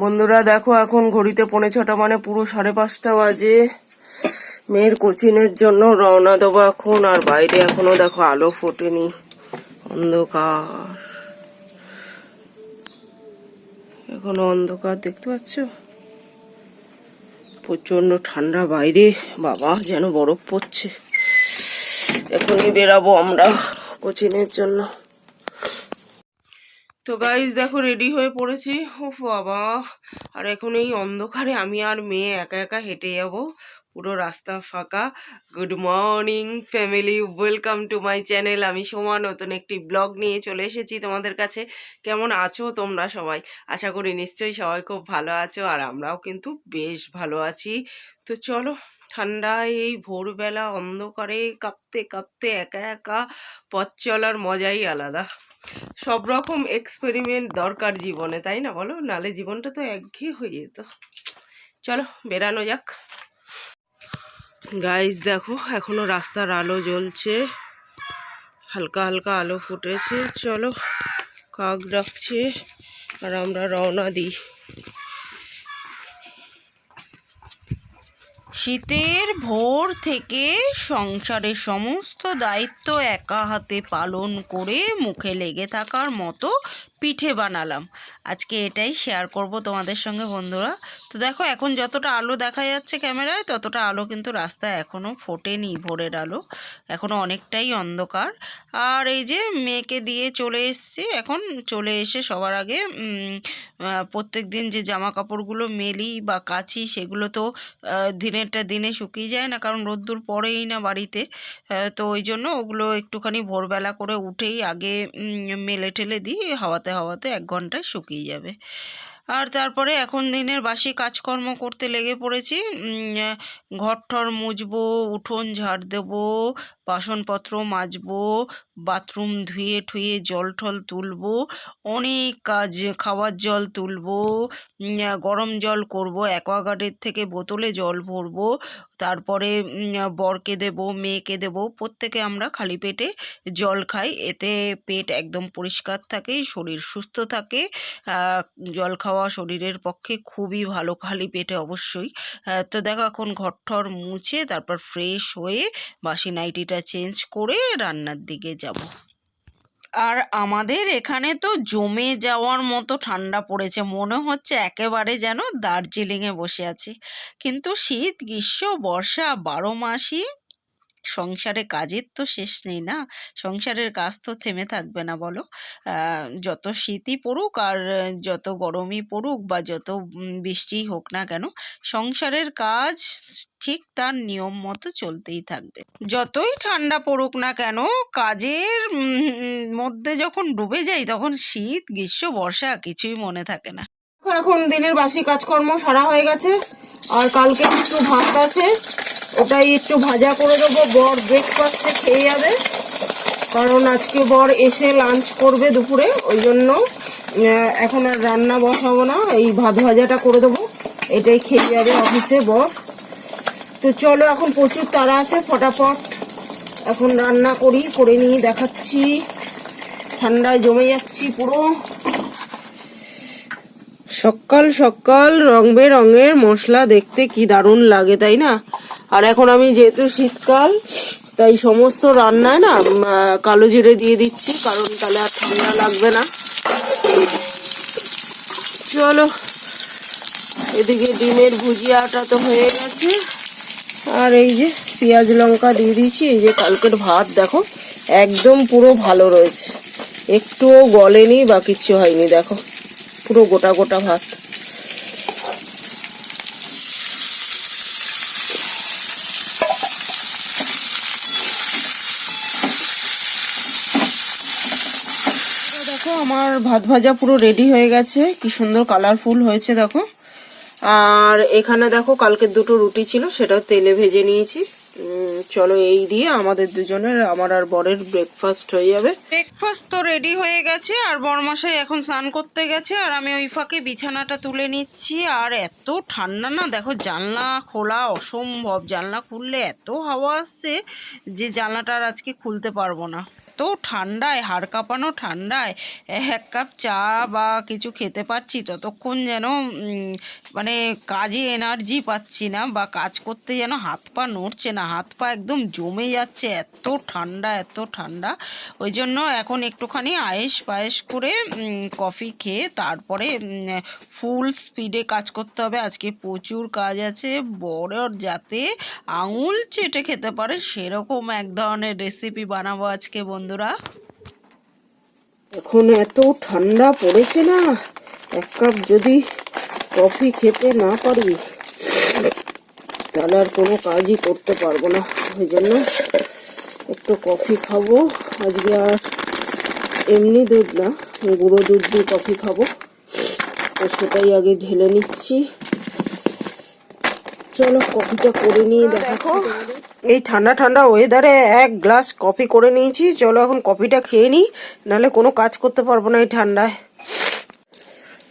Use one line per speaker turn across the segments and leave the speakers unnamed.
বন্ধুরা, দেখো এখন ঘড়িতে পৌনে ছটা মানে পুরো সাড়ে পাঁচটা বাজে। মেয়ের কোচিংয়ের জন্য রওনা দেবো এখন, আর বাইরে এখনও দেখো আলো ফোটেনি, অন্ধকার। এখনও অন্ধকার, দেখতে পাচ্ছ? প্রচণ্ড ঠান্ডা বাইরে, বাবা যেন বরফ পড়ছে। এখনই বেরাবো আমরা কোচিংয়ের জন্য। তো গাইজ দেখো রেডি হয়ে পড়েছি। ও বাবা, আর এখন এই অন্ধকারে আমি আর মেয়ে একা একা হেঁটে যাব। পুরো রাস্তা ফাঁকা। Good morning family welcome to my channel আমি সোমা, নতুন একটি ব্লগ নিয়ে চলে এসেছি তোমাদের কাছে। কেমন আছো তোমরা সবাই? আশা করি নিশ্চয়ই সবাই খুব ভালো আছো, আর আমরাও কিন্তু বেশ ভালো আছি। তো চলো, ঠান্ডায় এই ভোরবেলা অন্ধকারে কাঁপতে কাঁপতে একা একা পথ চলার মজাই আলাদা। সব রকম এক্সপেরিমেন্ট দরকার জীবনে, তাই না বলো? নালে জীবনটা তো একঘেয়ে হয়ে যেত। চলো বেরানো যাক। গাইজ দেখো, এখনও রাস্তার আলো জ্বলছে। হালকা হালকা আলো ফুটেছে। চলো, কাক ডাকছে, আর আমরা রওনা দিই।
শীতের ভোর থেকে সংসারের সমস্ত দায়িত্ব একা হাতে পালন করে মুখে লেগে থাকার মতো পিঠে বানালাম। আজকে এটাই শেয়ার করব তোমাদের সঙ্গে বন্ধুরা। তো দেখো, এখন যতটা আলো দেখা যাচ্ছে ক্যামেরায়, ততটা আলো কিন্তু রাস্তায় এখনও ফোটেনি ভোরের আলো। এখনও অনেকটাই অন্ধকার। আর এই যে মেয়েকে দিয়ে চলে এসেছি, এখন চলে এসে সবার আগে প্রত্যেক দিন যে জামা কাপড়গুলো মেলি বা কাচি, সেগুলো তো দিনেরটা দিনে শুকিয়ে যায় না, কারণ রোদ্দুর পড়েই না বাড়িতে। তো ওই জন্য ওগুলো একটুখানি ভোরবেলা করে উঠেই আগে মেলে ঠেলে দিই, হাওয়াতে হাওয়াতে এক ঘন্টায় শুকিয়ে যাবে। আর তারপরে এখন দিনের বাসি কাজকর্ম করতে লেগে পড়েছি। ঘর ঠর মুছবো উঠোন ঝাড় দেবো, বাসনপত্র মাজবো, বাথরুম ধুয়ে ঠুয়ে জল টল তুলবো, অনেক কাজ, খাওয়ার জল তুলবো গরম জল করব, অ্যাকোয়াগার্ডের থেকে বোতলে জল ভরবো, তারপরে বরকে দেবো, মেয়েকে দেবো, প্রত্যেকে আমরা খালি পেটে জল খাই। এতে পেট একদম পরিষ্কার থাকে, শরীর সুস্থ থাকে জল খাওয়া শরীরের পক্ষে খুবই ভালো, খালি পেটে অবশ্যই। তো দেখো এখন ঘর ঠর মুছে, তারপর ফ্রেশ হয়ে বাসি নাইটিটা চেঞ্জ করে রান্নার দিকে যাব। আর আমাদের এখানে তো জমে যাওয়ার মতো ঠান্ডা পড়েছে, মনে হচ্ছে একেবারে যেন দার্জিলিংয়ে বসে আছি। কিন্তু শীত, গ্রীষ্ম, বর্ষা, বারো মাসই সংসারে কাজের তো শেষ নেই না? সংসারের কাজ তো থেমে থাকবে না বলো। যত শীতই পড়ুক আর যত গরমই পড়ুক বা যত বৃষ্টিই হোক না কেন, সংসারের কাজ ঠিক তার নিয়ম মতো চলতেই থাকবে। যতই ঠান্ডা পড়ুক না কেন, কাজের মধ্যে যখন ডুবে যাই তখন শীত, গ্রীষ্ম, বর্ষা কিছুই মনে থাকে না।
এখন দিনের বাসি কাজকর্ম সারা হয়ে গেছে। আর কালকে একটু ভাত আছে। ওটাই একটু ভাজা করে দেবো। বর ব্রেকফাস্টে খেয়ে যাবে। কারণ আজকে বর এসে লাঞ্চ করবে দুপুরে। ওই জন্য এখন আর রান্না বসাবো না। এই ভাত ভাজাটা করে দেবো। এটাই খেয়ে যাবে অফিসে বর। তো চলো, এখন প্রচুর তাড়া আছে, ফটাফট এখন রান্না করি, করে নিয়ে দেখাচ্ছি। ঠান্ডায় জমে যাচ্ছি পুরো। সকাল সকাল রং বেরঙের মশলা দেখতে কি দারুণ লাগে, তাই না? আর এখন আমি যেহেতু শীতকাল, তাই সমস্ত রান্নায় না কালো জিরে দিয়ে দিচ্ছি, কারণ তাহলে আর ঠান্ডা লাগবে না। চলো, এদিকে ডিমের ভুজিয়াটা তো হয়ে গেছে। আর এই যে পেঁয়াজ লঙ্কা দিয়ে দিয়েছি, এই যে কালকের ভাত, দেখো, একদম পুরো ভালো রয়েছে। একটুও গলেনি, বা কিচ্ছু হয়নি, দেখো, পুরো গোটা গোটা ভাত তো দেখো আমার ভাত ভাজা পুরো রেডি হয়ে গেছে। কি সুন্দর কালারফুল হয়েছে, দেখো। আর এখানে দেখো কালকের দুটো রুটি ছিল, সেটাও তেলে ভেজে নিয়েছি। চলো এই দিয়ে আমাদের দুজনের, আমার আর বরের ব্রেকফাস্ট হয়ে যাবে।
ব্রেকফাস্ট তো রেডি হয়ে গেছে, আর বরমাসাই এখন স্নান করতে গেছে, আর আমি ওই ফাঁকে বিছানাটা তুলে নিচ্ছি। আর এত ঠান্ডা না, দেখো জানলা খোলা অসম্ভব, জানলা খুললে এত হাওয়া আসছে যে জানলাটা আর আজকে খুলতে পারব না। এত ঠান্ডায়, হাড় কাঁপানো ঠান্ডায়, এক কাপ চা বা কিছু খেতে পারছি ততক্ষণ যেন মানে কাজে এনার্জি পাচ্ছি না বা কাজ করতে যেন হাত পা নড়ছে না, হাত পা একদম জমে যাচ্ছে, এত ঠান্ডা এত ঠান্ডা। ওই জন্য এখন একটুখানি আয়েস পায়েস করে কফি খেয়ে তারপরে ফুল স্পিডে কাজ করতে হবে। আজকে প্রচুর কাজ আছে বড় যাতে আঙুল চেটে খেতে পারে, সেরকম এক ধরনের রেসিপি বানাবো আজকে বন্ধুরা।
এখন এত ঠান্ডা পড়েছে না এক কাপ যদি কফি খেতে না পারি তাহলে আর কোনো কাজই করতে পারব না। ওই জন্য একটু কফি খাব। আজকে আর এমনি দুধ না গুঁড়ো দুধ দিয়ে কফি খাব। তো সেটাই আগে ঢেলে নিচ্ছি। চলো কফিটা করে নিয়ে দেখো। এই ঠান্ডা ঠান্ডা ওয়েদারে এক গ্লাস কফি করে নিয়েছি। চলো এখন কফিটা খেয়ে নিই, নাহলে কোনো কাজ করতে পারব না এই ঠান্ডায়।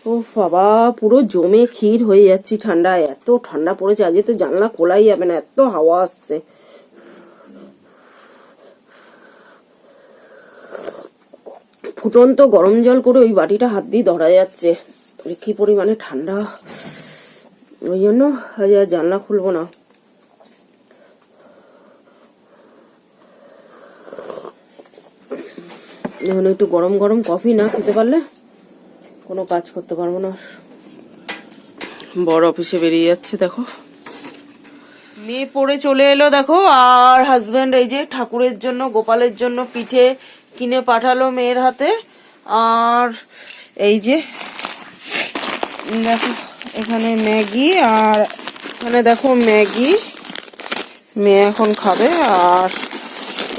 ও বাবা, পুরো জমে ক্ষীর হয়ে যাচ্ছি ঠান্ডায়। এত ঠান্ডা পড়েছে, আজকে তো জানলা খোলাই যাবে না, এত হাওয়া আসছে। ফুটন্ত গরম জল করে ওই বাটিটা হাত দিয়ে ধরা যাচ্ছে। কি পরিমাণে ঠান্ডা। ওই জন্য আজ জানলা খুলবো না। এখন একটু গরম গরম কফি না খেতে পারলে কোনো কাজ করতে পারব না। বড় অফিসে বেরিয়ে যাচ্ছে, দেখো। মেয়ে পড়ে চলে এলো, দেখো। আর হাজবেন্ড এই যে ঠাকুরের জন্য, গোপালের জন্য পিঠে কিনে পাঠালো মেয়ের হাতে। আর এই যে দেখো, এখানে ম্যাগি আর এখানে দেখো ম্যাগি। মেয়ে এখন খাবে আর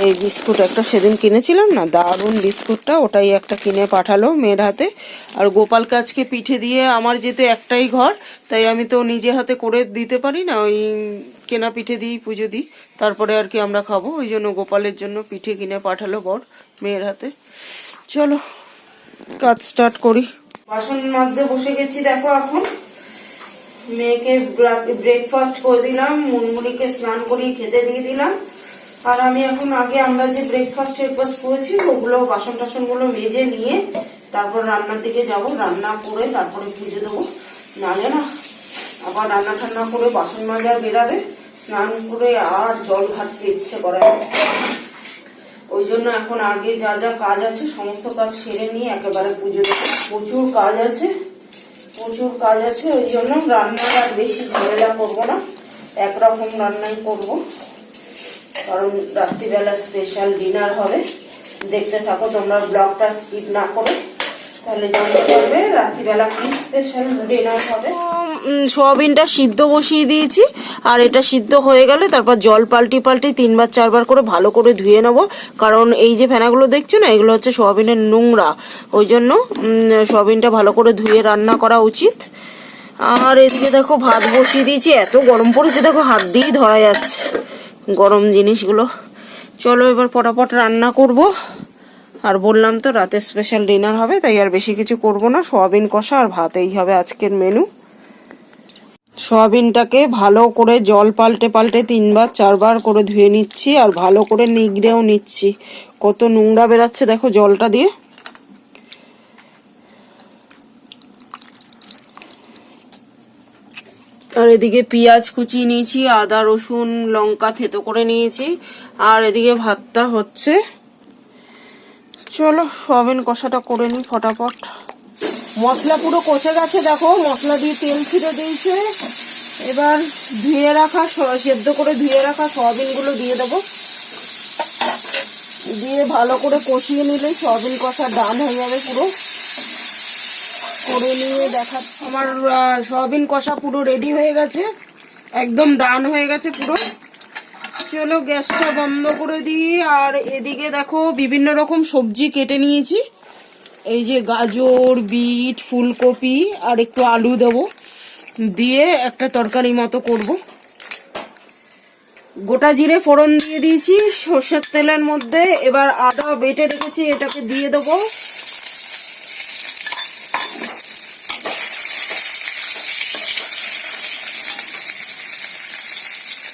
এই বিস্কুট একটা সেদিন কিনেছিলাম না, দারুণ বিস্কুটটা, ওটাই একটা কিনে পাঠালো মেয়ের হাতে। আর গোপাল আজকে পিঠে দিয়ে আমার যেহেতু একটাই ঘর, তাই আমি তো নিজে হাতে করে দিতে পারি না, ওই কেনা পিঠে দিই পুজো দিই। তারপরে আর কি আমরা খাব, ওই জন্য গোপালের জন্য পিঠে কিনে পাঠালো বর মেয়ের হাতে। চলো, কাজ স্টার্ট করি। বাসন মাজতে বসে গেছি, দেখো এখন। মেয়েকে ব্রেকফাস্ট করে দিলাম মুনমুনিকে স্নান করিয়ে খেতে দিয়ে দিলাম। আর আমি এখন আগে আমরা যে ব্রেকফাস্ট ব্রেকফাস্ট করেছি, ওগুলো বাসন টাসনগুলো মেজে নিয়ে তারপর রান্নার দিকে যাব। রান্না করে তারপরে পুজো দেবো। নালে না, আবার রান্না ঠান্না করে বাসন মাজা বেরাবে। স্নান করে আর জল ঘাটতে ইচ্ছে করে ওই জন্য এখন আগে যা যা কাজ আছে, সমস্ত কাজ সেরে নিয়ে একেবারে পুজো দেবো। প্রচুর কাজ আছে। প্রচুর কাজ আছে, ওই জন্য রান্নার আর বেশি ঝামেলা করব না। একরকম রান্নাই করব। কারণ রাত্রিবেলা স্পেশাল ডিনার হবে। দেখতে থাকো তোমরা ব্লগটা স্কিপ না করে। তাহলে জানতে পারবে রাত্রিবেলা কি স্পেশাল ডিনার হবে। সোয়াবিনটা সিদ্ধ বসিয়ে দিয়েছি। আর এটা সিদ্ধ হয়ে গেলে তারপর জল পাল্টি পাল্টি তিনবার চারবার করে ভালো করে ধুয়ে নেব। কারণ এই যে ফেনাগুলো দেখছ না, এগুলো হচ্ছে সোয়াবিনের নোংরা। ওই জন্য সোয়াবিনটা ভালো করে ধুয়ে রান্না করা উচিত। আর এদিকে দেখো ভাত বসিয়ে দিয়েছি, এত গরম পড়েছে, দেখো হাত দিয়েই ধরা যাচ্ছে। গরম জিনিসগুলো। চলো এবার পটাপট রান্না করব। আর বললাম তো রাতে স্পেশাল ডিনার হবে, তাই আর বেশি কিছু করব না। সোয়াবিন কষা আর ভাত, এই হবে আজকের মেনু সয়াবিনটাকে ভালো করে জল পাল্টে পাল্টে তিনবার, চারবার করে ধুয়ে নিচ্ছি, আর ভালো করে নিগড়েও নিচ্ছি। কত নোংরা বেরাচ্ছে দেখো জলটা দিয়ে। আর এদিকে পেঁয়াজ কুচিয়ে নিয়েছি, আদা, রসুন, লঙ্কা থেতো করে নিয়েছি। আর এদিকে ভাতটা হচ্ছে। চলো, সয়াবিন কষাটা করে নিই ফটাফট। মশলা পুরো কষে গেছে, দেখো, মশলা দিয়ে তেল ছিঁড়ে দিয়েছে। এবার ধুয়ে রাখা সেদ্ধ করে ধুয়ে রাখা সয়াবিনগুলো দিয়ে দেবো। দিয়ে ভালো করে কষিয়ে নিলে সয়াবিন কষা ডান হয়ে যাবে পুরো। করে নিয়ে দেখা, আমার সয়াবিন কষা পুরো রেডি হয়ে গেছে। একদম ডান হয়ে গেছে পুরো। চলো গ্যাসটা বন্ধ করে দিই। আর এদিকে দেখো বিভিন্ন রকম সবজি কেটে নিয়েছি। এই যে গাজর, বিট, ফুলকপি আর একটু আলু দেবো। দিয়ে একটা তরকারি মতো করব। গোটা জিরে ফোড়ন দিয়ে দিয়েছি। সর্ষের তেলের মধ্যে এবার আদা বেটে রেখেছি, এটাকে দিয়ে দেবো।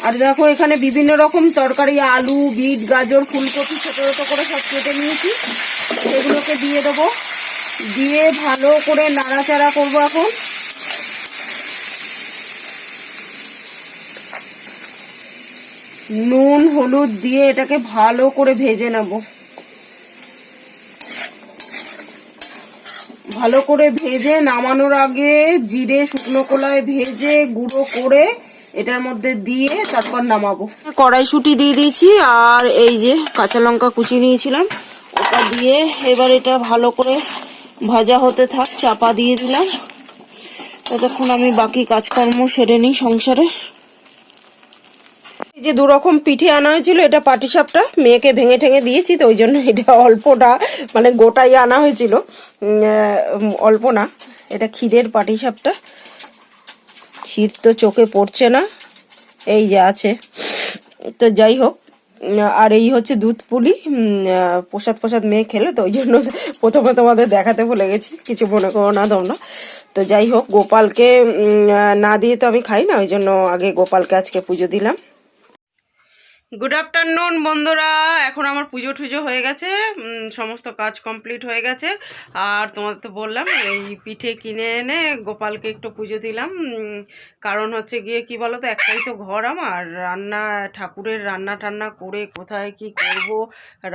আর দেখো, এখানে বিভিন্ন রকম তরকারি, আলু, বিট, গাজর, ফুলকপি, ছোটো ছোটো করে সব কেটে নিয়েছি। সেগুলোকে দিয়ে দেবো। দিয়ে ভালো করে নাড়াচাড়া করব এখন। নুন, হলুদ দিয়ে এটাকে ভালো করে ভেজে নেব। ভালো করে ভেজে নামানোর আগে জিরে, শুকনো কলায় ভেজে গুঁড়ো করে এটার মধ্যে দিয়ে তারপর নামাবো। কড়াইশুটি দিয়ে দিয়েছি, আর এই যে কাঁচা লঙ্কা কুচি নিয়েছিলাম, ওটা দিয়ে এবার এটা ভালো করে ভাজা হতে থাক, চাপা দিয়ে দিলাম। ততক্ষণ আমি বাকি কাজকর্ম সেরে নিই সংসারের যে দু রকম পিঠে আনা হয়েছিল, এটা পাটিসাপটা, মেয়েকে ভেঙে ঠেঙে দিয়েছি, তো ওই জন্য এটা অল্পটা মানে গোটাই আনা হয়েছিল। অল্প না, এটা ক্ষীরের পাটিসাপটা। ক্ষীর তো চোখে পড়ছে না। এই যে আছে। তো যাই হোক, আর এই হচ্ছে দুধ পুলি। প্রসাদ প্রসাদ মেয়ে খেলে, তো ওই জন্য প্রথমে তোমাদের দেখাতে ভুলে গেছি। কিছু মনে করো না তোমরা। তো যাই হোক, গোপালকে না দিয়ে তো আমি খাই না, ওই জন্য আগে গোপালকে আজকে পুজো দিলাম। গুড আফটারনুন বন্ধুরা। এখন আমার পুজো টুজো হয়ে গেছে। সমস্ত কাজ কমপ্লিট হয়ে গেছে। আর তোমাদের তো বললাম এই পিঠে কিনে এনে গোপালকে একটু পুজো দিলাম। কারণ হচ্ছে গিয়ে কি বলো তো একটাই তো ঘর আমার। রান্না ঠাকুরের রান্না টান্না করে কোথায় কি করব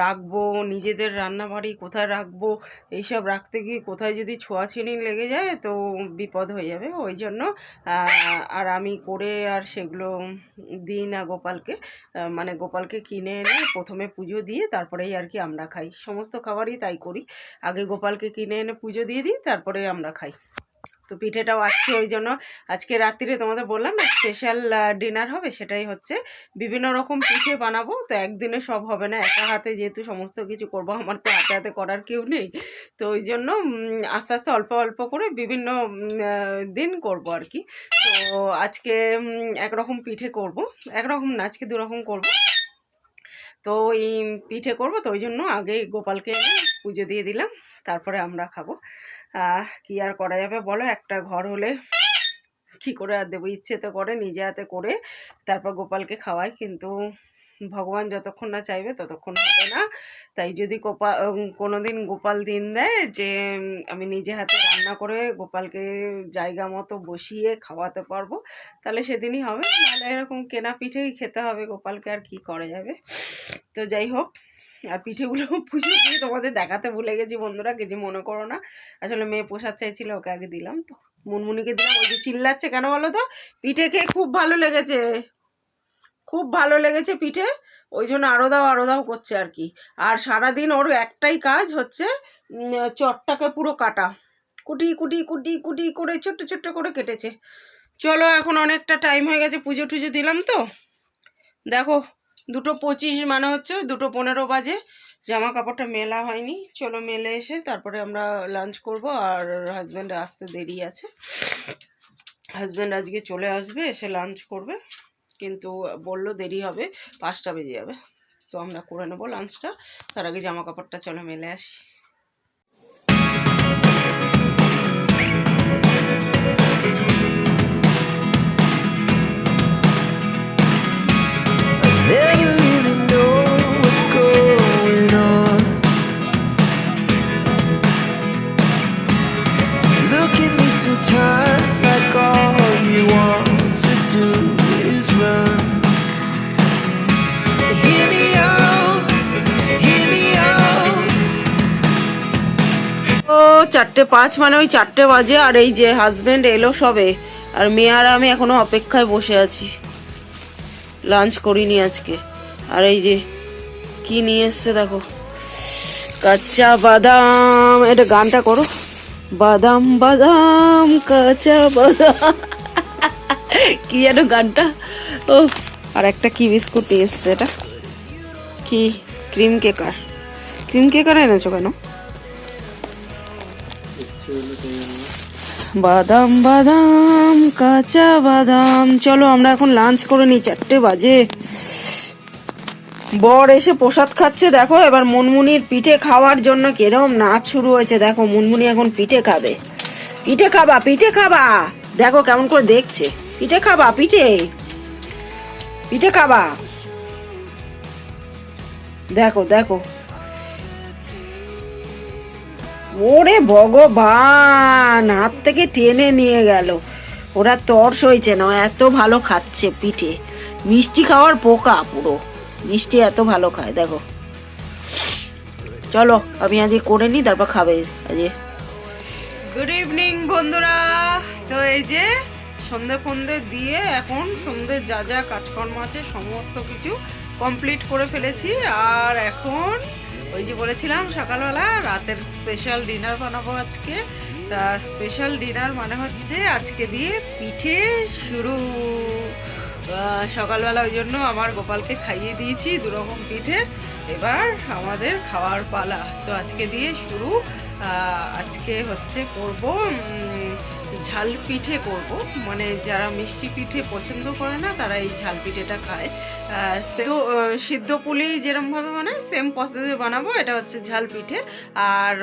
রাখব নিজেদের রান্না বাড়ি কোথায় রাখব এইসব রাখতে গিয়ে কোথায় যদি ছোঁয়াছিনি লেগে যায় তো বিপদ হয়ে যাবে। ওই জন্য আর আমি করে আর সেগুলো দিই না গোপালকে। আহ, মানে গোপালকে কিনে এনে প্রথমে পুজো দিয়ে তারপরেই আর কি আমরা খাই। সমস্ত খাবারই তাই করি। আগে গোপালকে কিনে এনে পুজো দিয়ে দিই, তারপরে আমরা খাই। তো পিঠেটাও আসছে ওই জন্য। আজকে রাত্রিরে তোমাদের বললাম স্পেশাল ডিনার হবে, সেটাই হচ্ছে। বিভিন্ন রকম পিঠে বানাবো, তো একদিনে সব হবে না। একা হাতে যেহেতু সমস্ত কিছু করব, আমার তো হাতে হাতে করার কেউ নেই। তো ওই জন্য আস্তে আস্তে অল্প অল্প করে বিভিন্ন দিন করব আর কি। তো আজকে একরকম পিঠে করব। একরকম না, আজকে দুরকম করব। তো এই পিঠে করব, তো ওই জন্য আগে গোপালকে পুজো দিয়ে দিলাম, তারপরে আমরা খাব। কি আর করা যাবে বলো? একটা ঘর হলে কি করে আর দেবো? ইচ্ছে তো করে, নিজে হাতে করে তারপর গোপালকে খাওয়াই, কিন্তু ভগবান যতক্ষণ না চাইবে ততক্ষণ হবে না। তাই যদি গোপা কোনো দিন গোপাল দিন দেয় যে আমি নিজে হাতে রান্না করে গোপালকে জায়গা মতো বসিয়ে খাওয়াতে পারব, তাহলে সেদিনই হবে। নাহলে এরকম কেনা পিঠেই খেতে হবে গোপালকে, আর কি করা যাবে? তো যাই হোক, আর পিঠেগুলো পুজো দিয়ে তোমাদের দেখাতে ভুলে গেছি বন্ধুরা কিছু মনে করো না। আসলে মেয়ে প্রসাদ চাইছিল, ওকে আগে দিলাম তো। মুনমুনিকে দিলাম, ওই যে চিল্লাচ্ছে কেন বলো তো? পিঠে খেয়ে খুব ভালো লেগেছে। খুব ভালো লেগেছে পিঠে, ওই জন্য আরও দাও আরও দাও করছে আর কি। আর সারাদিন ওর একটাই কাজ হচ্ছে চটটাকে পুরো কাটা। কুটি কুটি কুটি কুটি করে, ছোট্ট ছোট্ট করে কেটেছে। চলো এখন অনেকটা টাইম হয়ে গেছে, পুজো টুজো দিলাম তো। দেখো, দুটো পঁচিশ মানে হচ্ছে দুটো পনেরো বাজে জামা কাপড়টা মেলা হয়নি। চলো মেলে এসে তারপরে আমরা লাঞ্চ করব, আর হাজব্যান্ড আসতে দেরি আছে। হাজব্যান্ড আজকে চলে আসবে, এসে লাঞ্চ করবে। কিন্তু বলল দেরি হবে, পাঁচটা বেজে যাবে। তো আমরা করে নেব লাঞ্চটা তার আগে জামা কাপড়টা চলো মেলে আসি। চারটে পাঁচ মানে ওই চারটে বাজে আর এই যে হাজবেন্ড এলো সবে। আর মেয়ে আর আমি এখনও অপেক্ষায় বসে আছি। লাঞ্চ করিনি আজকে। আর এই যে কি নিয়ে এসছে দেখো। কাঁচা বাদাম। এটা গানটা করো। বাদাম বাদাম, কাঁচা বাদাম। কি যেন গানটা। ও আর একটা কি বিস্কুট নিয়ে এসছে এটা? কি? ক্রিম কেকার ক্রিম কেকার এনেছো কেন? বাদাম বাদাম, কাঁচা বাদাম। চলো আমরা এখন লাঞ্চ করে নিই, চারটে বাজে। বর এসে প্রসাদ খাচ্ছে, দেখো, এবার মুনমুনির পিঠে খাওয়ার জন্য কিরম নাচ শুরু হয়েছে। দেখো, মুনমুনি এখন পিঠে খাবে। পিঠে খাবা পিঠে খাবা। দেখো কেমন করে দেখছে। পিঠে খাবা, পিঠে। পিঠে খাবা। দেখো দেখো। ওরে ভগবান, হাত থেকে টেনে নিয়ে গেল। ওরা তর্স হয়েছে না এত ভালো খাচ্ছে পিঠে। মিষ্টি খাওয়ার পোকা পুরো। মিষ্টি এত ভালো খায়, দেখো। চলো, আমি আজকে করে নিই, তারপর খাবে আজকে।
গুড ইভিনিং বন্ধুরা। তো এই যে সন্ধে ফন্দে দিয়ে এখন সন্ধে যা যা কাজকর্ম আছে, সমস্ত কিছু কমপ্লিট করে ফেলেছি। আর এখন ওই যে বলেছিলাম সকালবেলা রাতের স্পেশাল ডিনার বানাবো আজকে। তা স্পেশাল ডিনার মানে হচ্ছে আজকে দিয়ে পিঠে শুরু। সকালবেলা ওই জন্য আমার গোপালকে খাইয়ে দিয়েছি দু রকম পিঠে। এবার আমাদের খাওয়ার পালা। তো আজকে দিয়ে শুরু। আজকে হচ্ছে করব ঝাল পিঠে করব। মানে যারা মিষ্টি পিঠে পছন্দ করে না তারা এই ঝাল পিঠেটা খায়। সেও, সিদ্ধ পুলি যেরমভাবে বানায় সেম প্রসেসে বানাবো। এটা হচ্ছে ঝাল পিঠে। আর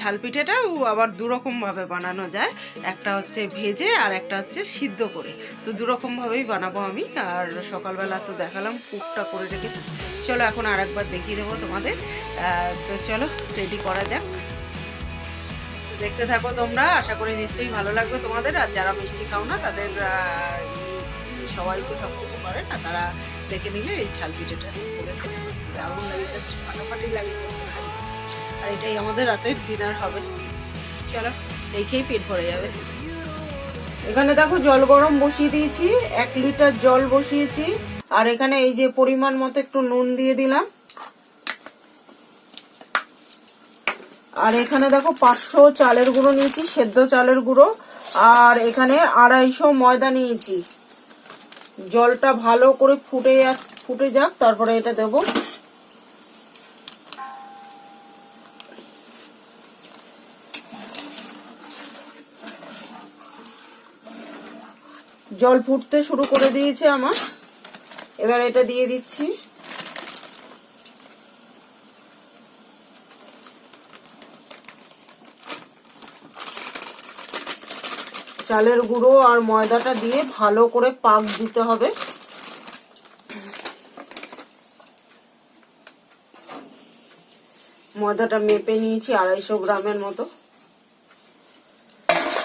ঝাল পিঠেটাও আবার দুরকমভাবে বানানো যায়। একটা হচ্ছে ভেজে আর একটা হচ্ছে সিদ্ধ করে। তো দুরকমভাবেই বানাবো আমি। আর সকালবেলা তো দেখালাম পুকটা করে রেখেছি। চলো এখন আর একবার দেখিয়ে দেবো তোমাদের। তো চলো রেডি করা যাক। দেখতে থাকো তোমরা। আশা করি নিশ্চয়ই ভালো লাগবে তোমাদের। আর যারা মিষ্টি খাও না, তাদের সবাই তো সব কিছু করে না, তারা দেখে নিলে এই ঝাল পিঠেটা করে এমন লাগে, জাস্ট ফাটাফাটি লাগে। আর এটাই আমাদের রাতের ডিনার হবে। চলো খেয়েই পেট ভরে যাবে।
এখানে দেখো জল গরম বসিয়ে দিয়েছি। এক লিটার জল বসিয়েছি। আর এখানে এই যে পরিমাণ মতো একটু নুন দিয়ে দিলাম। আর এখানে দেখো পাঁচশো চালের গুঁড়ো নিয়েছি, সেদ্ধ চালের গুঁড়ো। আর এখানে আড়াইশো ময়দা নিয়েছি। জলটা ভালো করে ফুটে ফুটে যাক, তারপরে এটা দেবো। জল ফুটতে শুরু করে দিয়েছে আমার। এবার এটা দিয়ে দিচ্ছি। চালের গুঁড়ো আর ময়দাটা দিয়ে ভালো করে পাক দিতে হবে। ময়দাটা মেপে নিয়েছি আড়াইশো গ্রামের মতো।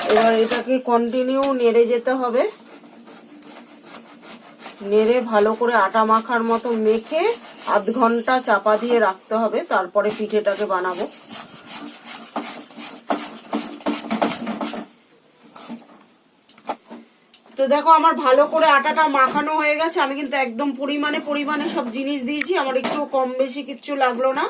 এবার এটাকে কন্টিনিউ নেড়ে যেতে হবে। নেড়ে ভালো করে আটা মাখার মতো মেখে আধ ঘণ্টা চাপা দিয়ে রাখতে হবে, তারপরে পিঠেটাকে বানাবো। তো দেখো, আমার ভালো করে আটাটা মাখানো হয়ে গেছে। আমি কিন্তু একদম পরিমাণে পরিমাণে সব জিনিস দিয়েছি। আমার একটু কম বেশি কিচ্ছু লাগল না।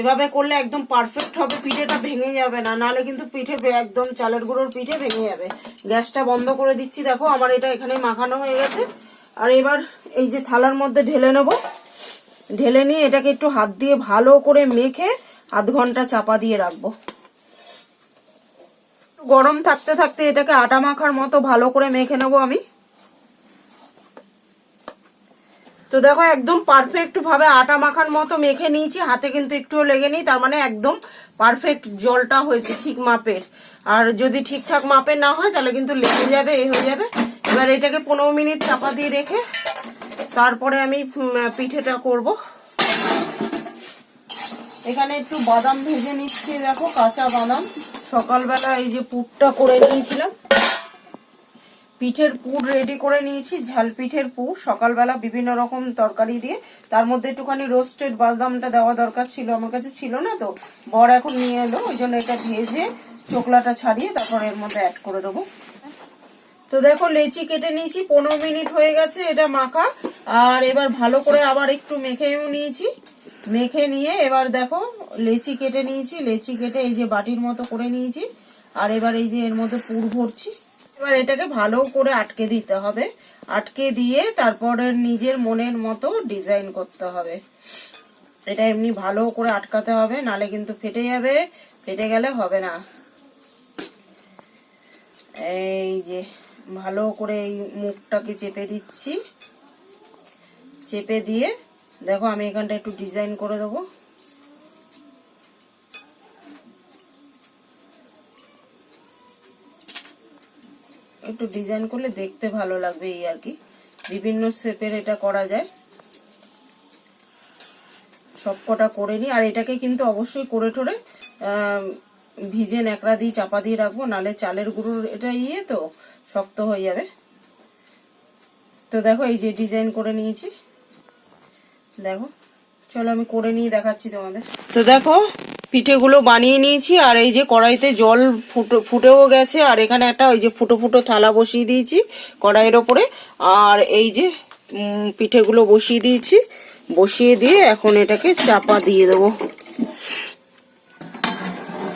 এভাবে করলে একদম পারফেক্ট হবে, পিঠেটা ভেঙে যাবে না। নাহলে কিন্তু পিঠে একদম চালের গুঁড়োর পিঠে ভেঙে যাবে। গ্যাসটা বন্ধ করে দিচ্ছি। দেখো, আমার এটা এখানে মাখানো হয়ে গেছে। আর এবার এই যে থালার মধ্যে ঢেলে নেব। ঢেলে নিয়ে এটাকে একটু হাত দিয়ে ভালো করে মেখে আধ ঘণ্টা চাপা দিয়ে রাখব। গরম থাকতে থাকতে এটাকে আটা মাখার মতো ভালো করে মেখে নেব আমি। তো দেখো, একদম পারফেক্ট ভাবে আটা মাখার মতো মেখে নিয়েছি। হাতে কিন্তু একটুও লেগে নেই, তার মানে একদম পারফেক্ট জলটা হয়েছে ঠিক মাপের। আর যদি ঠিকঠাক মাপের না হয়, তাহলে কিন্তু লেগে যাবে, এ হয়ে যাবে। এবার এটাকে পনেরো মিনিট চাপা দিয়ে রেখে তারপরে আমি পিঠেটা করব। এখানে একটু বাদাম ভেজে নিচ্ছি, দেখো, কাঁচা বাদাম। সকালবেলা এই যে পুরটা করে নিয়েছিলাম। পিঠের পুর রেডি করে নিয়েছি, ঝাল পিঠের পুর। সকালবেলা বিভিন্ন রকম তরকারি দিয়ে, তার মধ্যে একটুখানি রোস্টেড বাদামটা দেওয়া দরকার ছিল, আমার কাছে ছিল না তো। বর এখন নিয়ে এলো, ওই জন্য এটা ভেজে চোকলাটা ছাড়িয়ে তারপর এর মধ্যে অ্যাড করে দেবো। তো দেখো, লেচি কেটে নিয়েছি, পনেরো মিনিট হয়ে গেছে এটা মাখা। আর এবার ভালো করে আবার একটু মেখেও নিয়েছি। মেখে নিয়ে এবার দেখো লেচি কেটে নিয়েছি, লেচি কেটে এই যে বাটির মতো করে নিয়েছি, আর এবার এই যে এর মধ্যে পুর ভরছি। এবার এটাকে ভালো করে আটকে দিতে হবে। আটকে দিয়ে তারপরে নিজের মনের মতো ডিজাইন করতে হবে। এটা এমনি ভালো করে আটকাতে হবে, নালে কিন্তু ফেটে যাবে, ফেটে গেলে হবে না। এই যে ভালো করে এই মুখটাকে চেপে দিচ্ছি। চেপে দিয়ে দেখো, আমি এখানটা একটু ডিজাইন করে দেবো। একটু ডিজাইন করলে দেখতে ভালো লাগবে এই আর কি। বিভিন্ন শেপের এটা করা যায়। সব কটা করে নিই। আর এটাকে কিন্তু অবশ্যই করে ঠোরে ভিজে ন্যাকড়া দিয়ে চাপা দিয়ে রাখব। নালে চালের গুঁড়োর এটা ইয়ে তো শক্ত হয়ে যাবে। তো দেখো, এই যে ডিজাইন করে নিয়েছি। দেখো। চলো আমি করে নিয়ে দেখাচ্ছি তোমাদের। তো দেখো, পিঠেগুলো বানিয়ে নিয়েছি, আর এই যে কড়াইতে জল ফুটে ফুটেও গেছে, আর এখানে একটা ওই যে ফুটো ফুটো থালা বসিয়ে দিয়েছি কড়াইয়ের ওপরে। আর এই যে পিঠেগুলো বসিয়ে দিয়েছি, বসিয়ে দিয়ে এখন এটাকে চাপা দিয়ে দেবো।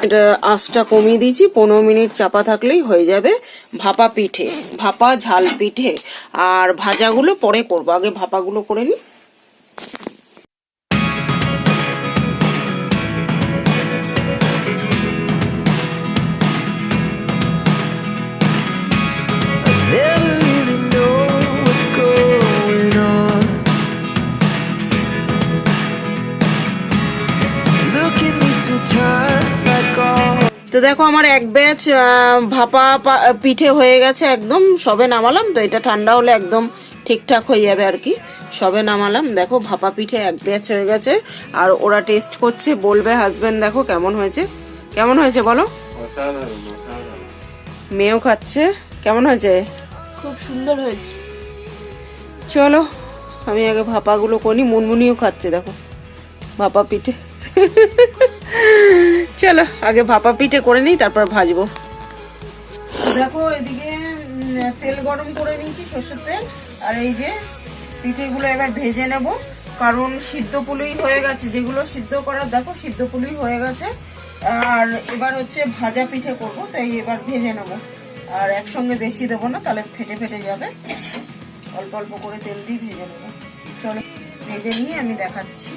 এটা আঁচটা কমিয়ে দিয়েছি, পনেরো মিনিট চাপা থাকলেই হয়ে যাবে ভাপা পিঠে, ভাপা ঝাল পিঠে। আর ভাজাগুলো পরে করব, আগে ভাপাগুলো করে নিই। তো দেখো, আমার এক ব্যাচ ভাপা পিঠে হয়ে গেছে, একদম সবে নামালাম, তো এটা ঠান্ডা হলে একদম ঠিকঠাক হয়ে যাবে আর কি। সবে নামালাম। দেখো ভাপা পিঠে এক ব্যাচ হয়ে গেছে। আর ওরা টেস্ট করছে বলবে হাজবেন্ড দেখো কেমন হয়েছে। কেমন হয়েছে বলো? মেয়েও খাচ্ছে। কেমন হয়েছে?
খুব সুন্দর হয়েছে।
চলো আমি আগে ভাপাগুলো করি। মুনমুনিও খাচ্ছে দেখো। ভাপা পিঠে। চলো আগে ভাপা পিঠে করে নিই তারপর ভাজবো। দেখো এদিকে তেল গরম করে নিয়েছি সর্ষের তেল। আর এই যে পিঠেগুলো এবার ভেজে নেব। কারণ সিদ্ধ পুলুই হয়ে গেছে। যেগুলো সিদ্ধ করার, দেখো সিদ্ধ পুলুই হয়ে গেছে। আর এবার হচ্ছে ভাজা পিঠে করব, তাই এবার ভেজে নেব। আর একসঙ্গে বেশি দেবো না, তাহলে ফেটে ফেটে যাবে। অল্প অল্প করে তেল দিয়ে ভেজে নেব। চলো, ভেজে নিয়ে আমি দেখাচ্ছি।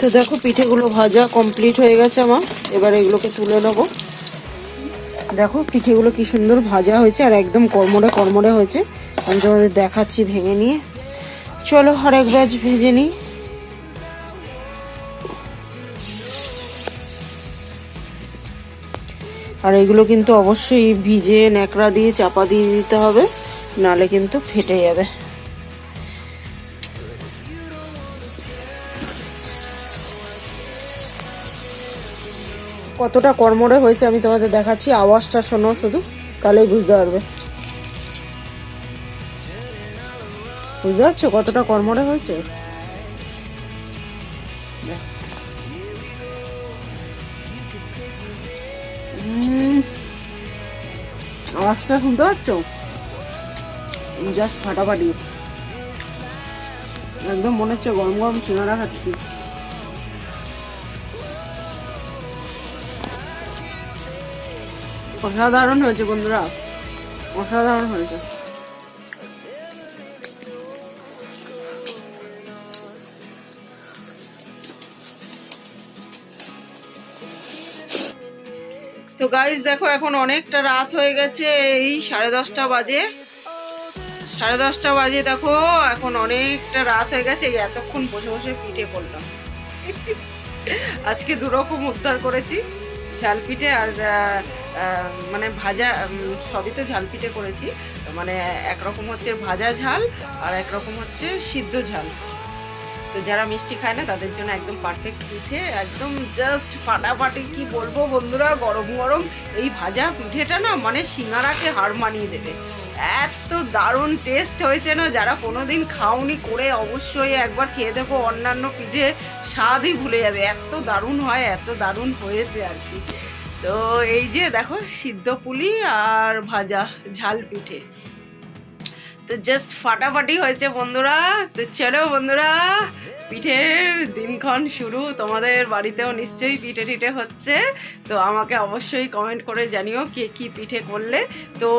তো দেখো পিঠেগুলো ভাজা কমপ্লিট হয়ে গেছে আমার। এবার এগুলোকে তুলে নেব। দেখো পিঠেগুলো কি সুন্দর ভাজা হয়েছে, আর একদম কর্মরে কর্মরে হয়েছে। আমি তোমাদের দেখাচ্ছি ভেঙে নিয়ে। চলো আর এক ব্যাচ ভেজে নিই। আর এগুলো কিন্তু অবশ্যই ভিজে ন্যাকড়া দিয়ে চাপা দিয়ে দিতে হবে, নালে কিন্তু ফেটে যাবে। কতটা কর্মরে হয়েছে আমি তোমাদের দেখাচ্ছি, আওয়াজটা শোনো শুধু, তাহলেই বুঝতে পারবে। বুঝতে পারছ কতটা কর্মরে হয়েছে? আওয়াজটা শুনতে পাচ্ছ? জাস্ট ফাটাফাটি। একদম মনে হচ্ছে গরম গরম সিঙ্গারা খাচ্ছি। অসাধারণ হয়েছে বন্ধুরা। অসাধারণ হয়েছে। গাইজ দেখো এখন অনেকটা রাত হয়ে গেছে, এই সাড়ে দশটা বাজে। সাড়ে দশটা বাজে, দেখো, এখন অনেকটা রাত হয়ে গেছে এতক্ষণ বসে বসে পিঠে করলাম। আজকে দুরকম উদ্ধার করেছি ঝাল পিঠে আর মানে ভাজা সবই তো ঝাল পিঠে করেছি। মানে একরকম হচ্ছে ভাজা ঝাল আর একরকম হচ্ছে সিদ্ধ ঝাল। তো যারা মিষ্টি খায় না, তাদের জন্য একদম পারফেক্ট পিঠে, একদম জাস্ট ফাটাফাটি কি বলব বন্ধুরা, গরম গরম এই ভাজা পিঠেটা না মানে সিঙ্গারাকে হার মানিয়ে দেবে। এত দারুণ টেস্ট হয়েছে না, যারা কোনোদিন খাওনি, করে অবশ্যই একবার খেয়ে দেখো, অন্যান্য পিঠে স্বাদই ভুলে যাবে। এত দারুণ হয়, এত দারুণ হয়েছে আর কি। তো এই যে দেখো, সিদ্ধ পুলি আর ভাজা ঝাল পিঠে। তো জাস্ট ফাটাফাটি হয়েছে বন্ধুরা। তো চলো বন্ধুরা, পিঠের দিনক্ষণ শুরু। তোমাদের বাড়িতেও নিশ্চয়ই পিঠে টিঠে হচ্ছে। তো আমাকে অবশ্যই কমেন্ট করে জানিও কে কি পিঠে করলে। তো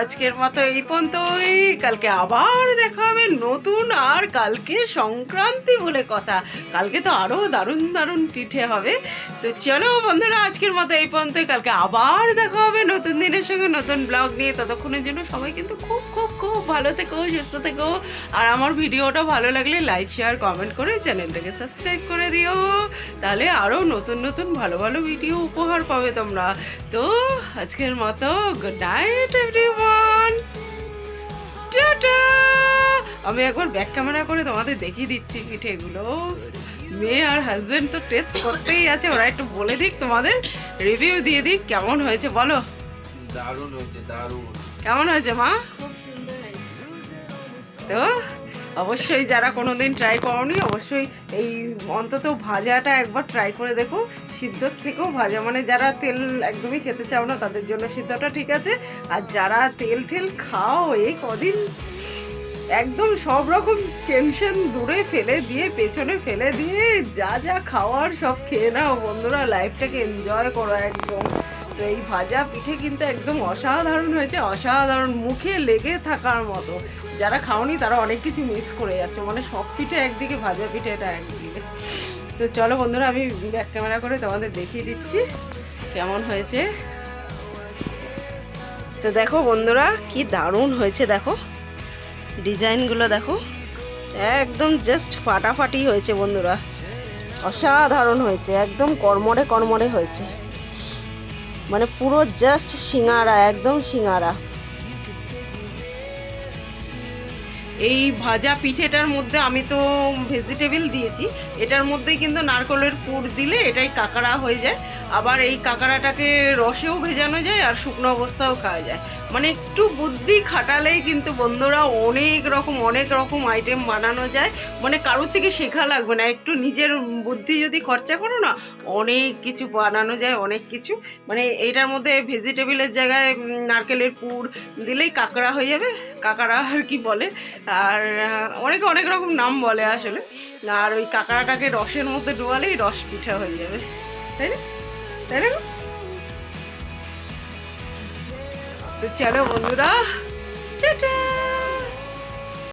আজকের মতো এই পর্যন্তই। কালকে আবার দেখা হবে নতুন আর কালকে সংক্রান্তি বলে কথা। কালকে তো আরও দারুণ দারুণ পিঠে হবে। তো চলো বন্ধুরা, আজকের মতো এই পর্যন্তই। কালকে আবার দেখা হবে নতুন দিনের সঙ্গে নতুন ব্লগ নিয়ে। ততক্ষণের জন্য সবাই কিন্তু খুব খুব খুব ভালো থেকো সুস্থ থেকো। আর আমার ভিডিওটা ভালো লাগলে লাইক শেয়ার কমেন্ট করে চ্যানেলটাকে সাবস্ক্রাইব করে দিও। তাহলে আরও নতুন নতুন ভালো ভালো ভিডিও উপহার পাবে তোমরা। তো আজকের মতো গুড নাইট এভরিওয়ান টাটা! আমি একবার ব্যাক ক্যামেরা করে তোমাদের দেখিয়ে দিচ্ছি পিঠেগুলো। মেয়ে আর হাজব্যান্ড তো টেস্ট করতেই আছে ওরা একটু বলে দিক তোমাদের। রিভিউ দিয়ে দিক কেমন হয়েছে বলো?
দারুণ হয়েছে দারুণ।
কেমন হয়েছে মা? তো অবশ্যই যারা কোনো দিন ট্রাই করনি, অবশ্যই এই অন্তত ভাজাটা একবার ট্রাই করে দেখো। সিদ্ধর থেকেও ভাজা মানে যারা তেল একদমই খেতে চাও না, তাদের জন্য সিদ্ধটা ঠিক আছে। আর যারা তেল টেল খাও এই কদিন একদম সব রকম টেনশন দূরে ফেলে দিয়ে, পেছনে ফেলে দিয়ে যা যা খাওয়ার সব খেয়ে নাও। বন্ধুরা লাইফটাকে এনজয় করো একদম। তো এই ভাজা পিঠে কিন্তু একদম অসাধারণ হয়েছে, অসাধারণ মুখে লেগে থাকার মতো। যারা খাওনি তারা অনেক কিছু মিস করে যাচ্ছে। মানে সব পিঠে একদিকে, ভাজা পিঠেটা একদিকে। তো চলো বন্ধুরা, আমি ব্যাক ক্যামেরা করে তোমাদের দেখিয়ে দিচ্ছি কেমন হয়েছে। তো দেখো বন্ধুরা, কি দারুণ হয়েছে দেখো। ডিজাইনগুলো দেখো। একদম জাস্ট ফাটাফাটি হয়েছে বন্ধুরা। অসাধারণ হয়েছে, একদম কর্মরে কর্মরে হয়েছে। মানে পুরো জাস্ট সিঙ্গারা, একদম সিঙ্গারা। এই ভাজা পিঠেটার মধ্যে আমি তো ভেজিটেবিল দিয়েছি। এটার মধ্যেই কিন্তু নারকলের পুর দিলে এটাই কাঁকড়া হয়ে যায়। আবার এই কাঁকড়াটাকে রসেও ভেজানো যায় আর শুকনো অবস্থাও খাওয়া যায়। মানে একটু বুদ্ধি খাটালেই কিন্তু বন্ধুরা অনেক রকম অনেক রকম আইটেম বানানো যায়। মানে কারোর থেকে শেখা লাগবে না। একটু নিজের বুদ্ধি যদি খরচা করো না, অনেক কিছু বানানো যায়, অনেক কিছু। মানে এইটার মধ্যে ভেজিটেবলের জায়গায় নারকেলের পুর দিলেই কাঁকড়া হয়ে যাবে। কাঁকড়া আর কি বলে? আর অনেকে অনেক রকম নাম বলে আসলে। আর ওই কাঁকড়াটাকে রসের মধ্যে ডোয়ালেই রস পিঠা হয়ে যাবে। তাই না? তাই না? তো চলো বন্ধুরা